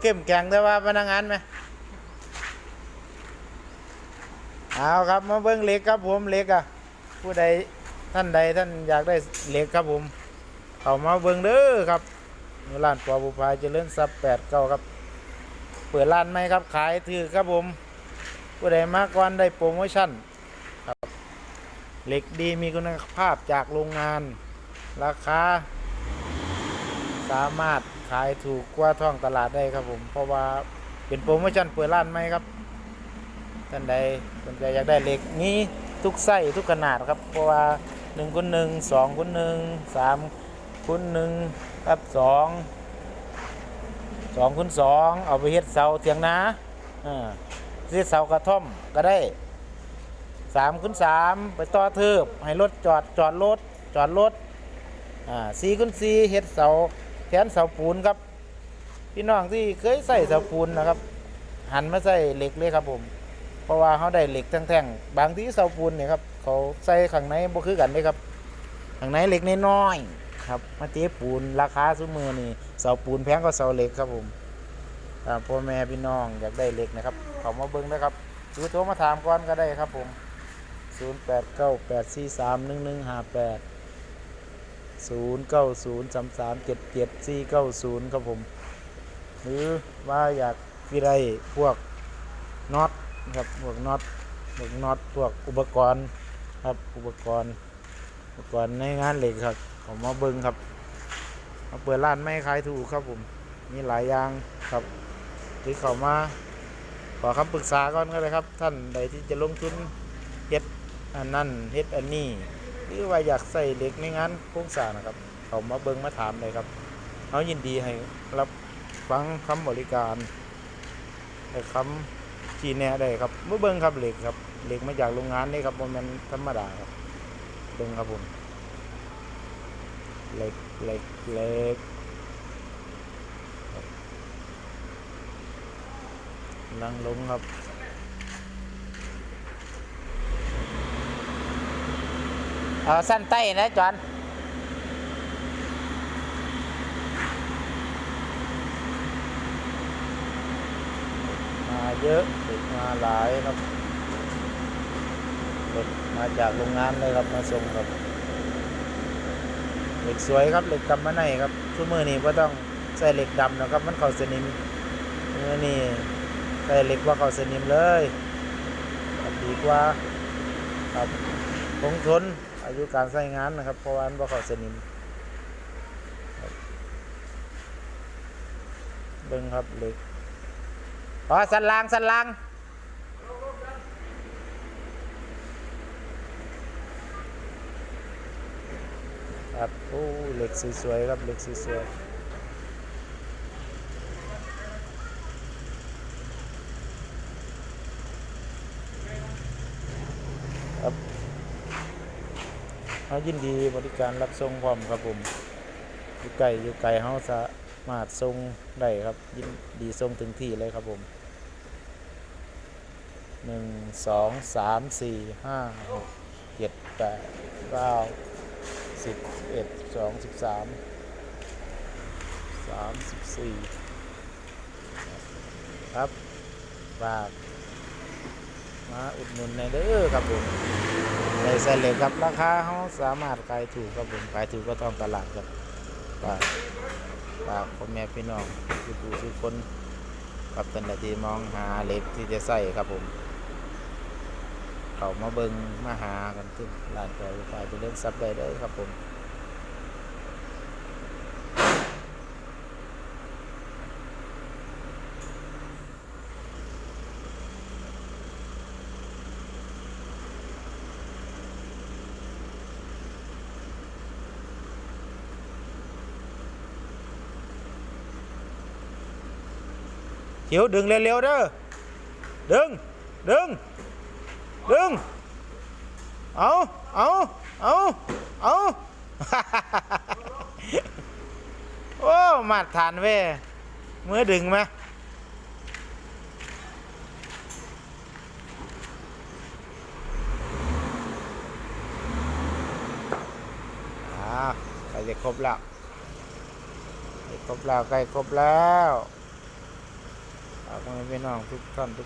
เข้มแข็งแต่ว่าพนักงานไหมเอาครับมาเบิ้งเหล็กครับผมเหล็กอะผู้ใดท่านใดท่านอยากได้เหล็กครับผมเข้ามาเบิ้งเด้อครับร้านปอบุพาเจริญทรัพย์แปดเก้าครับ เปิดร้านไหมครับขายถือครับผมผู้ใดมาก่อนได้โปรโมชั่นครับเหล็กดีมีคุณภาพจากโรงงาน ราคา สามารถ ขายถูกกว่าท้องตลาดได้ครับผม เพราะว่าเป็นโปรโมชั่นเปิดร้านไหมครับท่านใดสนใจอยากได้เหล็กนี้ทุกไส้ทุกขนาดครับ เพราะว่า1คูณ1 2คูณ1 3คูณ1ครับ2 2คูณ2เอาไปเฮ็ดเสาเถียงนาเออเฮ็ดเสากระท่อมก็ได้3คูณ3ไปต่อเทิบให้รถจอดจอดรถจอดรถอ่า4คูณ4เฮ็ดเสา แขนเสาปูนครับ พี่น้องที่เคยใส่เสาปูนนะครับ หันมาใส่เหล็กเลยครับผม เพราะว่าเขาได้เหล็กแท่งๆบางที่เสาปูนเนี่ยครับเขาใส่ข้างในบ่คือกันเลยครับข้างในเหล็กน้อยๆครับมาเจ๊ปูนราคาซุ้มือนี่เสาปูนแพงกว่าเสาเหล็กครับผมพ่อแม่พี่น้องอยากได้เหล็กนะครับเขามาเบิ้งนะครับซื้อโทรมาถามก่อนก็ได้ครับผม 0898431158ศูนย์เก้าศูนย์ สามสามเจ็ดเจ็ดสี่เก้าศูนย์ครับผม หรือว่าอยากที่ได้พวกน็อตครับพวกน็อตพวกน็อตพวกอุปกรณ์ครับอุปกรณ์อุปกรณ์ในงานเหล็กครับผมมาเบิ้งครับมาเปิดร้านไม่ขายถูกครับผมมีหลายอย่างครับที่เขามาขอคำปรึกษาก่อนก็เลยครับ ท่านใดที่จะลงทุนเฮ็ดอันนั้นเฮ็ดอันนี้ หรือว่าอยากใส่เหล็กในงานโครงสร้างนะครับ เขามาเบิ้งมาถามเลยครับเขายินดีให้รับฟังคำบริการให้คำชี้แนะได้ครับเมื่อเบิ้งครับเหล็กครับเหล็กมาจากโรงงานนี่ครับมเมนธรรมดาครับเบิ้งครับผมเหล็กเหล็กเหล็กครับลังลงครับ เอาสั้นใต้นะจอนมาเยอะเด็กมาหลายครับรถมาจากโรงงานเลยครับมาส่งครับเหล็กสวยครับเหล็กกำมะไนครับทุกมือนี้ก็ต้องใส่เหล็กดำนะครับ มันเข้าสนิมมือนี่ใส่เหล็กว่าเข้าสนิมเลยดีกว่าครับคงทน อายุการใช้งานนะครับ เพราะว่ามันบ่เข้าสนิมเบิ่งครับเหล็กพอสันลางสันลางครับโอ้เหล็กสวยๆครับเหล็กสวยๆ เขายินดีบริการรับส่งพร้อมครับผมอยู่ไกลอยู่ไกลเขาสามารถส่งได้ครับ ยินดีส่งถึงที่เลยครับผมหนึ่งสองสามสี่ห้าหกเจ็ดแปดเก้าสิบเอ็ดสองสิบสามสามสิบสี่ครับฝากมาอุดหนุนในเด้อครับผม ในใส่เหล็กครับราคาเขาสามารถขายถูกครับผมขายถูกก็ต้องตลาดครับฝากฝากพ่อแม่พี่น้องทุกผู้ทุกคนกับตันใดที่มองหาเหล็กที่จะใส่ครับผมเขามาเบิงมาหากันที่ร้านจอยไฟเป็นเรื่องซับได้เลยครับผม เขียวดึงเร็วๆเด้อดึง ดึง ดึง เอาเอาเอาเอาโอ้มาทานเว้ยมือดึงไหมอ่าใกล้จะครบแล้วใกล้ครบแล้วใกล้ครบแล้ว ฝากอแม่พี่น้องทุกท่านทุก